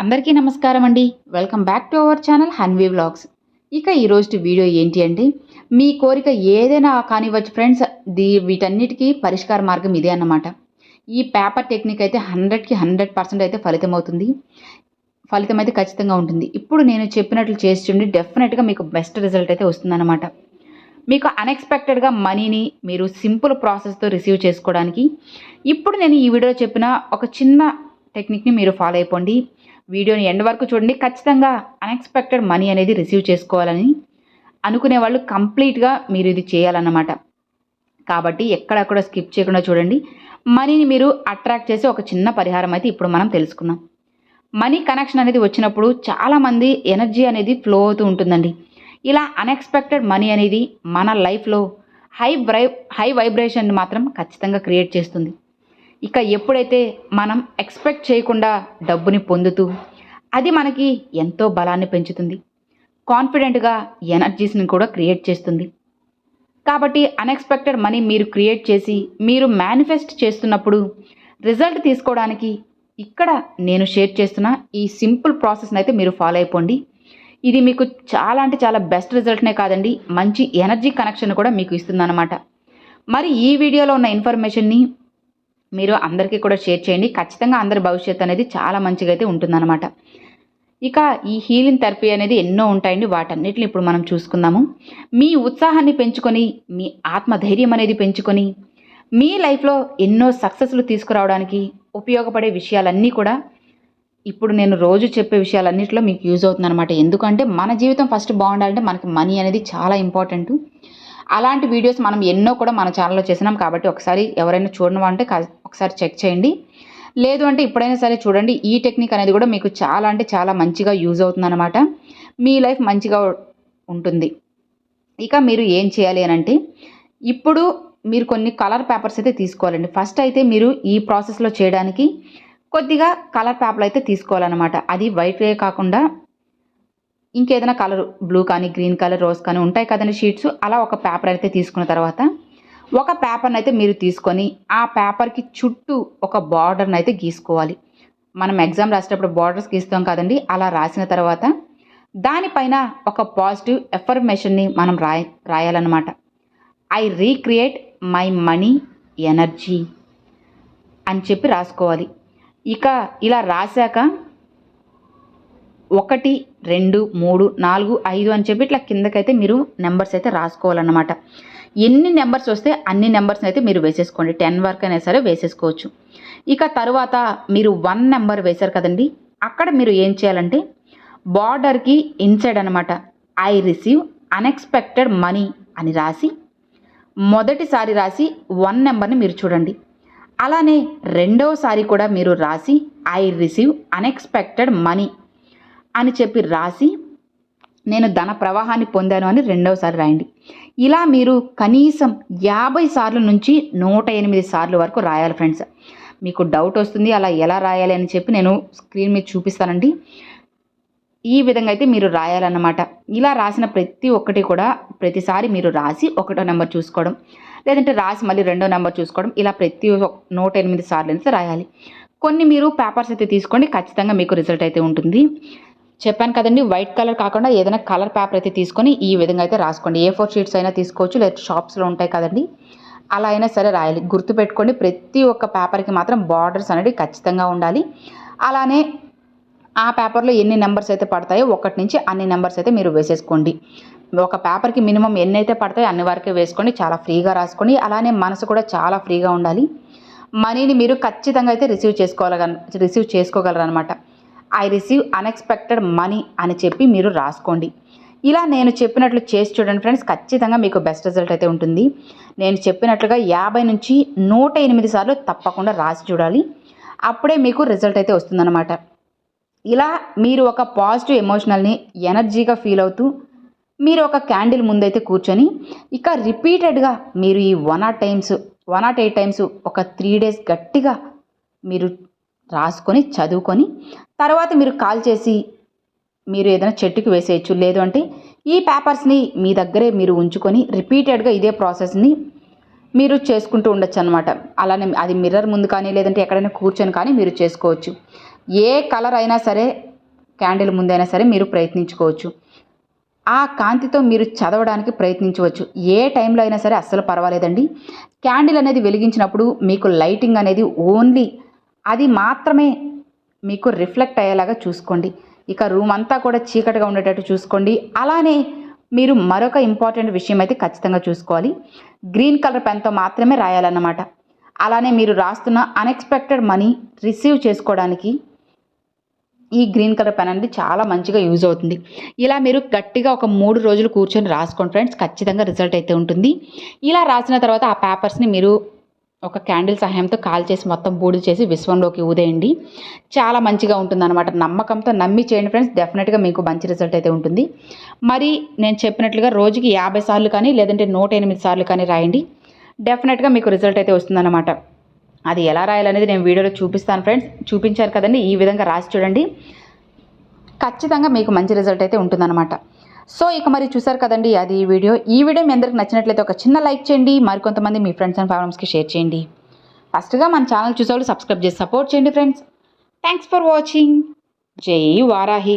అందరికీ నమస్కారం అండి. Welcome back to our channel Hanvi vlogs ఇక ఈరోజు వీడియో ఏంటి అంటే మీ కోరిక ఏదైనా కానివ్వచ్చు ఫ్రెండ్స్ దీ వీటన్నిటికీ పరిష్కార మార్గం ఇదే అన్నమాట. ఈ పేపర్ టెక్నిక్ అయితే హండ్రెడ్కి హండ్రెడ్ పర్సెంట్ అయితే ఫలితం అవుతుంది ఫలితం అయితే ఖచ్చితంగా ఉంటుంది. ఇప్పుడు నేను చెప్పినట్లు చేసి డెఫినెట్గా మీకు బెస్ట్ రిజల్ట్ అయితే వస్తుందన్నమాట. మీకు అన్ఎక్స్పెక్టెడ్గా మనీని మీరు సింపుల్ ప్రాసెస్తో రిసీవ్ చేసుకోవడానికి ఇప్పుడు నేను ఈ వీడియో చెప్పిన ఒక చిన్న టెక్నిక్ని మీరు ఫాలో అయిపోండి. వీడియోని ఎండ్ వరకు చూడండి. ఖచ్చితంగా అన్ఎక్స్పెక్టెడ్ మనీ అనేది రిసీవ్ చేసుకోవాలని అనుకునే వాళ్ళు కంప్లీట్గా మీరు ఇది చేయాలన్నమాట. కాబట్టి ఎక్కడక్కడ స్కిప్ చేయకుండా చూడండి. మనీని మీరు అట్రాక్ట్ చేసే ఒక చిన్న పరిహారం అయితే ఇప్పుడు మనం తెలుసుకుందాం. మనీ కనెక్షన్ అనేది వచ్చినప్పుడు చాలామంది ఎనర్జీ అనేది ఫ్లో అవుతూ ఉంటుందండి. ఇలా అన్ఎక్స్పెక్టెడ్ మనీ అనేది మన లైఫ్లో హై బ్రై హై వైబ్రేషన్ మాత్రం ఖచ్చితంగా క్రియేట్ చేస్తుంది. ఇక ఎప్పుడైతే మనం ఎక్స్పెక్ట్ చేయకుండా డబ్బుని పొందుతూ అది మనకి ఎంతో బలాన్ని పెంచుతుంది. కాన్ఫిడెంట్గా ఎనర్జీస్ని కూడా క్రియేట్ చేస్తుంది. కాబట్టి అన్ఎక్స్పెక్టెడ్ మనీ మీరు క్రియేట్ చేసి మీరు మేనిఫెస్ట్ చేస్తున్నప్పుడు రిజల్ట్ తీసుకోవడానికి ఇక్కడ నేను షేర్ చేస్తున్న ఈ సింపుల్ ప్రాసెస్ని అయితే మీరు ఫాలో అయిపోండి. ఇది మీకు చాలా అంటే చాలా బెస్ట్ రిజల్ట్నే కాదండి మంచి ఎనర్జీ కనెక్షన్ కూడా మీకు ఇస్తుందన్నమాట. మరి ఈ వీడియోలో ఉన్న ఇన్ఫర్మేషన్ని మీరు అందరికీ కూడా షేర్ చేయండి. ఖచ్చితంగా అందరి భవిష్యత్తు అనేది చాలా మంచిగా అయితే ఉంటుందన్నమాట. ఇక ఈ హీలింగ్ థెరపీ అనేది ఎన్నో ఉంటాయండి. వాటన్నిటిని ఇప్పుడు మనం చూసుకుందాము. మీ ఉత్సాహాన్ని పెంచుకొని మీ ఆత్మధైర్యం అనేది పెంచుకొని మీ లైఫ్లో ఎన్నో సక్సెస్లు తీసుకురావడానికి ఉపయోగపడే విషయాలన్నీ కూడా ఇప్పుడు నేను రోజు చెప్పే విషయాలన్నింటిలో మీకు యూజ్ అవుతుంది అనమాట ఎందుకంటే మన జీవితం ఫస్ట్ బాగుండాలంటే మనకి మనీ అనేది చాలా ఇంపార్టెంట్. అలాంటి వీడియోస్ మనం ఎన్నో కూడా మన ఛానల్లో చేసినాం కాబట్టి ఒకసారి ఎవరైనా చూడమంటే ఒకసారి చెక్ చేయండి. లేదు అంటే ఇప్పుడైనా సరే చూడండి ఈ టెక్నిక్ అనేది కూడా మీకు చాలా అంటే చాలా మంచిగా యూజ్ అవుతుందన్నమాట. మీ లైఫ్ మంచిగా ఉంటుంది. ఇక మీరు ఏం చేయాలి అని అంటే ఇప్పుడు మీరు కొన్ని కలర్ పేపర్స్ అయితే తీసుకోవాలండి. ఫస్ట్ అయితే మీరు ఈ ప్రాసెస్లో చేయడానికి కొద్దిగా కలర్ పేపర్లు అయితే తీసుకోవాలన్నమాట. అది వైట్వే కాకుండా ఇంకేదైనా కలర్ బ్లూ కానీ గ్రీన్ కలర్ రోజ్ కానీ ఉంటాయి కదండి షీట్స్. అలా ఒక పేపర్ అయితే తీసుకున్న తర్వాత ఒక పేపర్ని అయితే మీరు తీసుకొని ఆ పేపర్కి చుట్టూ ఒక బార్డర్ని అయితే గీసుకోవాలి. మనం ఎగ్జామ్ రాసేటప్పుడు బార్డర్స్ గీస్తాం కదండి అలా రాసిన తర్వాత దానిపైన ఒక పాజిటివ్ ఎఫర్మేషన్ని మనం రాయ రాయాలన్నమాట. I recreate my money energy అని చెప్పి రాసుకోవాలి. ఇక ఇలా రాశాక ఒకటి రెండు మూడు నాలుగు ఐదు అని చెప్పి ఇట్లా కిందకైతే మీరు నెంబర్స్ అయితే రాసుకోవాలన్నమాట. ఎన్ని నెంబర్స్ వస్తే అన్ని నెంబర్స్ అయితే మీరు వేసేసుకోండి. టెన్ వరకు అయినా సరే వేసేసుకోవచ్చు. ఇక తరువాత మీరు వన్ నెంబర్ వేశారు కదండి అక్కడ మీరు ఏం చేయాలంటే బార్డర్కి ఇన్సైడ్ అనమాట ఐ రిసీవ్ అన్ఎక్స్పెక్టెడ్ మనీ అని రాసి మొదటిసారి రాసి వన్ నెంబర్ని మీరు చూడండి. అలానే రెండవసారి కూడా మీరు రాసి ఐ రిసీవ్ అన్ఎక్స్పెక్టెడ్ మనీ అని చెప్పి రాసి నేను ధన ప్రవాహాన్ని పొందాను అని రెండవసారి రాయండి. ఇలా మీరు కనీసం యాభై సార్లు నుంచి నూట ఎనిమిది సార్లు వరకు రాయాలి ఫ్రెండ్స్. మీకు డౌట్ వస్తుంది అలా ఎలా రాయాలి అని చెప్పి నేను స్క్రీన్ మీద చూపిస్తానండి. ఈ విధంగా అయితే మీరు రాయాలన్నమాట. ఇలా రాసిన ప్రతి ఒక్కటి కూడా ప్రతిసారి మీరు రాసి ఒకటో నెంబర్ చూసుకోవడం లేదంటే రాసి మళ్ళీ రెండో నెంబర్ చూసుకోవడం ఇలా ప్రతి నూట ఎనిమిది సార్లు అయితే రాయాలి. కొన్ని మీరు పేపర్స్ అయితే తీసుకోండి ఖచ్చితంగా మీకు రిజల్ట్ అయితే ఉంటుంది. చెప్పాను కదండి వైట్ కలర్ కాకుండా ఏదైనా కలర్ పేపర్ అయితే తీసుకొని ఈ విధంగా అయితే రాసుకోండి. ఏ ఫోర్ షీట్స్ అయినా తీసుకోవచ్చు లేదా షాప్స్లో ఉంటాయి కదండి. అలా అయినా సరే రాయాలి. గుర్తుపెట్టుకోండి ప్రతి ఒక్క పేపర్కి మాత్రం బార్డర్స్ అనేవి ఖచ్చితంగా ఉండాలి. అలానే ఆ పేపర్లో ఎన్ని నెంబర్స్ అయితే పడతాయో ఒకటి నుంచి అన్ని నెంబర్స్ అయితే మీరు వేసేసుకోండి. ఒక పేపర్కి మినిమం ఎన్ని అయితే పడతాయో అన్ని వరకే వేసుకోండి చాలా ఫ్రీగా రాసుకోండి. అలానే మనసు కూడా చాలా ఫ్రీగా ఉండాలి. మనీని మీరు ఖచ్చితంగా అయితే రిసీవ్ చేసుకోగల రిసీవ్ చేసుకోగలరు అనమాట ఐ రిసీవ్ అన్ఎక్స్పెక్టెడ్ మనీ అని చెప్పి మీరు రాసుకోండి. ఇలా నేను చెప్పినట్లు చేసి చూడండి ఫ్రెండ్స్ ఖచ్చితంగా మీకు బెస్ట్ రిజల్ట్ అయితే ఉంటుంది. నేను చెప్పినట్లుగా యాభై నుంచి నూట ఎనిమిది సార్లు తప్పకుండా రాసి చూడాలి. అప్పుడే మీకు రిజల్ట్ అయితే వస్తుందన్నమాట. ఇలా మీరు ఒక పాజిటివ్ ఎమోషనల్ని ఎనర్జీగా ఫీల్ అవుతూ మీరు ఒక క్యాండిల్ ముందైతే కూర్చొని ఇక రిపీటెడ్గా మీరు ఈ one aught times one not eight times ఒక త్రీ డేస్ గట్టిగా మీరు రాసుకొని చదువుకొని తర్వాత మీరు కాల్ చేసి మీరు ఏదైనా చెట్టుకి వేసేయచ్చు. లేదు అంటే ఈ పేపర్స్ని మీ దగ్గరే మీరు ఉంచుకొని రిపీటెడ్గా ఇదే ప్రాసెస్ని మీరు చేసుకుంటూ ఉండొచ్చు అనమాట అలానే అది మిర్రర్ ముందు కానీ లేదంటే ఎక్కడైనా కూర్చొని కానీ మీరు చేసుకోవచ్చు. ఏ కలర్ అయినా సరే క్యాండిల్ ముందైనా సరే మీరు ప్రయత్నించుకోవచ్చు. ఆ కాంతితో మీరు చదవడానికి ప్రయత్నించవచ్చు. ఏ టైంలో అయినా సరే అస్సలు పర్వాలేదండి. క్యాండిల్ అనేది వెలిగించినప్పుడు మీకు లైటింగ్ అనేది ఓన్లీ అది మాత్రమే మీకు రిఫ్లెక్ట్ అయ్యేలాగా చూసుకోండి. ఇక రూమ్ అంతా కూడా చీకటిగా ఉండేటట్టు చూసుకోండి. అలానే మీరు మరొక ఇంపార్టెంట్ విషయం అయితే ఖచ్చితంగా చూసుకోవాలి. గ్రీన్ కలర్ పెన్తో మాత్రమే రాయాలన్నమాట. అలానే మీరు రాస్తున్న అన్ఎక్స్పెక్టెడ్ మనీ రిసీవ్ చేసుకోవడానికి ఈ గ్రీన్ కలర్ పెన్ అనేది చాలా మంచిగా యూజ్ అవుతుంది. ఇలా మీరు గట్టిగా ఒక మూడు రోజులు కూర్చొని రాసుకోండి ఫ్రెండ్స్. ఖచ్చితంగా రిజల్ట్ అయితే ఉంటుంది. ఇలా రాసిన తర్వాత ఆ పేపర్స్ని మీరు ఒక క్యాండిల్ సహాయంతో కాల్ చేసి మొత్తం బూడిద చేసి విశ్వంలోకి ఊదేయండి. చాలా మంచిగా ఉంటుందన్నమాట. నమ్మకంతో నమ్మి చేయండి ఫ్రెండ్స్. డెఫినెట్గా మీకు మంచి రిజల్ట్ అయితే ఉంటుంది. మరి నేను చెప్పినట్లుగా రోజుకి యాభై సార్లు కానీ లేదంటే నూట ఎనిమిది సార్లు కానీ రాయండి. డెఫినెట్గా మీకు రిజల్ట్ అయితే వస్తుందన్నమాట. అది ఎలా రాయాలనేది నేను వీడియోలో చూపిస్తాను ఫ్రెండ్స్. చూపించారు కదండి. ఈ విధంగా రాసి చూడండి. ఖచ్చితంగా మీకు మంచి రిజల్ట్ అయితే ఉంటుందన్నమాట. సో ఇక మరి చూసారు కదండి అది ఈ వీడియో. ఈ వీడియో మీ అందరికి నచ్చినట్లయితే ఒక చిన్న లైక్ చేయండి మరికొంతమంది మీ ఫ్రెండ్స్ అండ్ ఫ్యామిలీస్కి షేర్ చేయండి. ఫస్ట్గా మన ఛానల్ చూసేవాళ్ళు సబ్స్క్రైబ్ చేసి సపోర్ట్ చేయండి ఫ్రెండ్స్. Thanks for watching. జై వారాహి.